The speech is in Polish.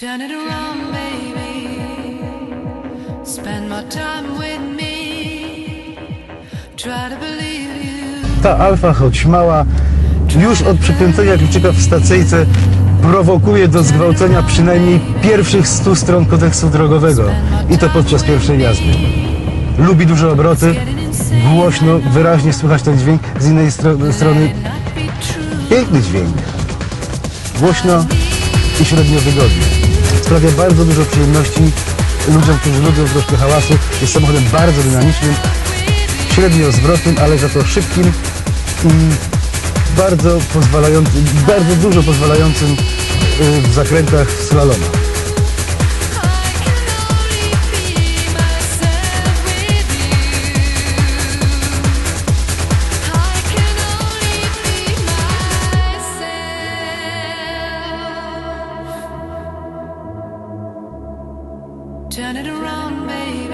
Turn it around, baby. Spend time with me. Try to believe you. Ta alfa, choć mała, już od przykręcenia kluczyka w stacyjce prowokuje do zgwałcenia przynajmniej pierwszych 100 stron kodeksu drogowego. I to podczas pierwszej jazdy. Lubi duże obroty, głośno, wyraźnie słychać ten dźwięk. Z innej stro- strony piękny dźwięk. Głośno i średnio wygodnie. Sprawia bardzo dużo przyjemności ludziom, którzy lubią troszkę hałasu. Jest samochodem bardzo dynamicznym, średnio zwrotnym, ale za to szybkim i bardzo pozwalającym, bardzo dużo pozwalającym y, w zakrętach slaloma. Turn it around, baby.